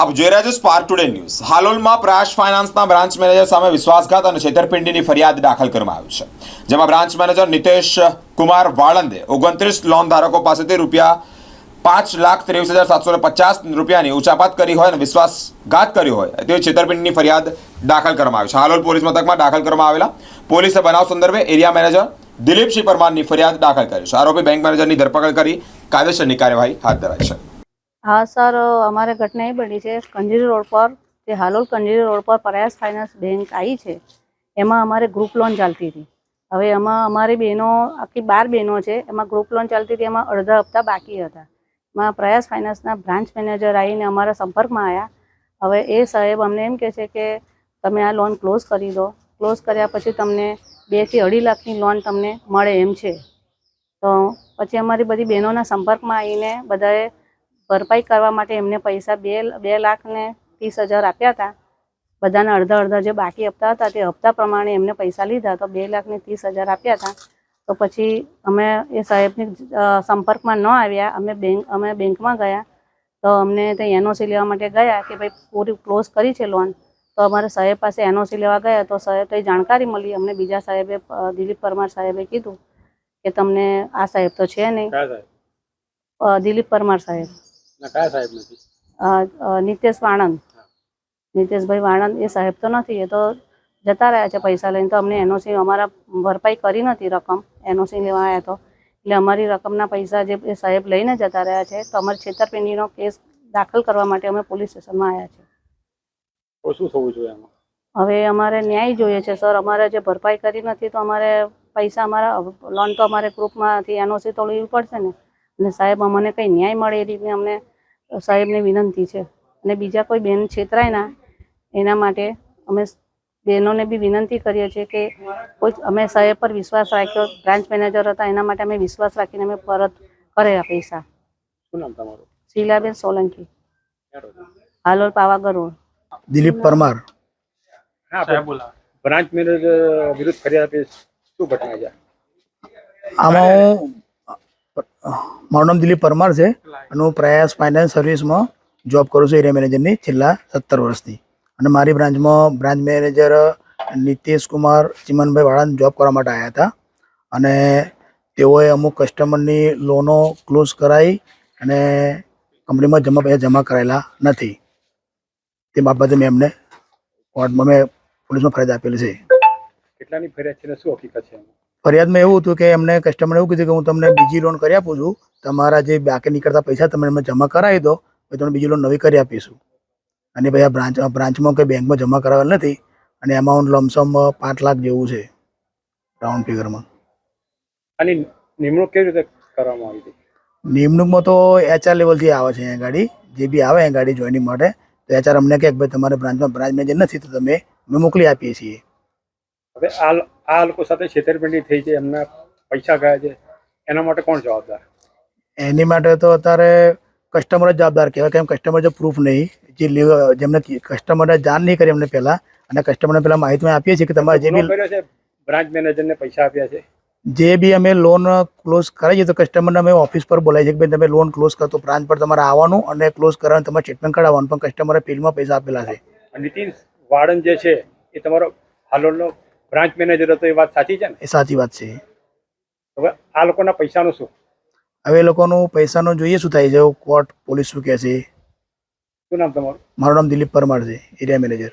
આપ જોઈ રહ્યા છો સ્પાર્ક ટુડે ન્યૂઝ હાલોલમાં પ્રાશ ફાઇનાન્સના બ્રાન્ચ મેનેજર સામે વિશ્વાસઘાત અને છેતરપિંડીની ફરિયાદ દાખલ કરવામાં આવી છે. જેમાં બ્રાન્ચ મેનેજર નિતેશ કુમાર વાળંદે ઓગણત્રીસ લોન ધારકો પાસેથી રૂપિયા પાંચ લાખ ત્રેવીસ હજાર સાતસો પચાસ રૂપિયાની ઉચાપાત કરી હોય અને વિશ્વાસઘાત કર્યો હોય તેવી છેતરપિંડીની ફરિયાદ દાખલ કરવામાં આવી છે. હાલોલ પોલીસ મથકમાં દાખલ કરવામાં આવેલા પોલીસે બનાવ સંદર્ભે એરિયા મેનેજર દિલીપસિંહ પરમારની ફરિયાદ દાખલ કરી છે. આરોપી બેંક મેનેજરની ધરપકડ કરી કાયદેસરની કાર્યવાહી હાથ ધરાઈ છે. હા, સર, અમારે ઘટના એ બની છે, કંજીરી રોડ પર, જે હાલોલ કંજીરી રોડ પર પ્રયાસ ફાઇનાન્સ બેંક આવી છે, એમાં અમારે ગ્રુપ લોન ચાલતી હતી. હવે એમાં અમારી બહેનો, આખી બાર બહેનો છે, એમાં ગ્રુપ લોન ચાલતી હતી, એમાં અડધા હપ્તા બાકી હતા. એમાં પ્રયાસ ફાઇનાન્સના બ્રાન્ચ મેનેજર આવીને અમારા સંપર્કમાં આવ્યા હવે એ સાહેબ અમને એમ કહે છે કે તમે આ લોન ક્લોઝ કરી દો. ક્લોઝ કર્યા પછી તમને બેથી અઢી લાખની લોન તમને મળે એમ છે. તો પછી અમારી બધી બહેનોના સંપર્કમાં આવીને બધાએ ભરપાઈ કરવા માટે એમને પૈસા બે બે લાખ ને ત્રીસ હજાર આપ્યા હતા. બધાના અડધા અડધા જે બાકી હપ્તા હતા તે હપ્તા પ્રમાણે એમને પૈસા લીધા તો બે લાખ ને ત્રીસ હજાર આપ્યા હતા. તો પછી અમે એ સાહેબની સંપર્કમાં ન આવ્યા. અમે બેંક અમે બેંકમાં ગયા. તો અમને ત્યાં એનઓસી લેવા માટે ગયા કે ભાઈ પૂરી ક્લોઝ કરી છે લોન. તો અમારે સાહેબ પાસે એનઓસી લેવા ગયા તો સાહેબ તો જાણકારી મળી. અમને બીજા સાહેબે દિલીપ પરમાર સાહેબે કીધું કે તમને આ સાહેબ તો છે નહીં. દિલીપ પરમાર સાહેબ. નિતેશ વાણંદ. નિતેશભાઈ વાણંદ એ સાહેબ તો નથી એ તો જતા રહ્યા છે પૈસા લઈને તો અમને એનઓસી અમારા ભરપાઈ કરી નથી રકમ. એનઓસી લેવા આવ્યા તો. એટલે અમારી રકમના પૈસા જે એ સાહેબ લઈને જતા રહ્યા છે તો અમારે છેતરપિંડીનો કેસ દાખલ કરવા માટે અમે પોલીસ સ્ટેશનમાં આવ્યા છે શું થવું જોઈએ હવે અમારે ન્યાય જોઈએ છે સર. અમારે જે ભરપાઈ કરી નથી તો અમારે પૈસા અમારા લોન તો અમારે ગ્રુપમાંથી એનઓસી તો લેવી પડશે ને. અને સાહેબ અમને કંઈ ન્યાય મળે એ રીતની અમને સાહેબને વિનંતી છે. અને બીજા કોઈ બેન છેતરાય ના એના માટે અમે બહેનોને બી વિનંતી કરીએ છીએ કે કોઈ અમે સાહેબ પર વિશ્વાસ રાખ્યો બ્રાન્ચ મેનેજર હતા એના માટે અમે વિશ્વાસ રાખીને અમે પરત કર્યા પૈસા. શું નામ તમારું? Shilaben Solanki. Halol Pavagadh road. Dilip Parmar. Branch manager વિરુદ્ધ ફરિયાદ આપી શું ઘટના છે? આમાં હું મારું નામ દિલીપ પરમાર છે અને હું પ્રયાસ ફાઇનાન્સ સર્વિસમાં જોબ કરું છું એરિયા મેનેજરની છેલ્લા સત્તર વર્ષથી. અને મારી બ્રાન્ચમાં બ્રાન્ચ મેનેજર નીતિશ કુમાર, ચિમનભાઈ વાળાને જોબ કરવા માટે આવ્યા હતા. અને તેઓએ અમુક કસ્ટમરની લોનો ક્લોઝ કરાવી અને કંપનીમાં જમા પૈસા જમા કરાયેલા નથી. તે બાબતે મેં એમને કોર્ટમાં મેં પોલીસમાં ફરિયાદ આપેલી છે. કેટલાની ફરિયાદ છે શું હકીકત છે ફરિયાદમાં એવું હતું કે એમને કસ્ટમરે એવું કીધું કે હું તમને બીજી લોન કરી આપું છું. તમારા જે બાકી નીકળતા પૈસા તમે એમને જમા કરાવી દો. પછી તમને બીજી લોન નવી કરી આપીશું. અને ભાઈ આ બ્રાન્ચ બ્રાન્ચમાં કે બેંકમાં જમા કરાવેલ નથી. અને એમાઉન્ટ લમસમ પાંચ લાખ જેવું છે. રાઉન્ડ ફિગરમાં અને નિમણૂક કેવી રીતે કરવામાં આવી હતી? નિમણૂકમાં તો એચઆર લેવલથી આવે છે અહીંયા ગાડી. જે બી આવે અહીંયા ગાડી જોઈનિંગ માટે. તો એચઆર અમને કહે કે ભાઈ તમારે બ્રાન્ચમાં બ્રાન્ચ મેનેજર નથી તો તમે અમે મોકલી આપીએ છીએ. હવે આ આ લોકો સાથે છેતરપિંડી થઈ છે એમના પૈસા ગયા છે એના માટે કોણ જવાબદાર? એની માટે તો અત્યારે કસ્ટમર જ જવાબદાર કહેવાય કેમ કસ્ટમર જો પ્રૂફ નહીં જે જેમને કસ્ટમરને જાણ નહીં કરી એમને પહેલાં અને કસ્ટમરને પહેલાં માહિતી આપીએ છીએ કે તમારે જે બી બ્રાન્ચ મેનેજરને પૈસા આપ્યા છે? જે બી અમે લોન ક્લોઝ કરાવીએ તો કસ્ટમરને અમે ઓફિસ પર બોલાવીએ છીએ કે ભાઈ તમે લોન ક્લોઝ કરો તો બ્રાન્ચ પર તમારે આવવાનું અને ક્લોઝ કરવાનું તમારે સ્ટેટમેન્ટ કઢાવવાનું પણ કસ્ટમરે બિલમાં પૈસા આપેલા છે. નીતિન વાળંદ જે છે એ તમારો હાલોલનો બ્રાન્ચ મેનેજર હતો એ વાત સાચી છે ને? એ સાચી વાત છે. હવે આ લોકોના પૈસાનું શું? હવે એ લોકોનું પૈસાનું જોઈએ શું થાય છે કોર્ટ પોલીસ શું કહે છે. શું નામ તમારું? મારું નામ દિલીપ પરમાર છે એરિયા મેનેજર.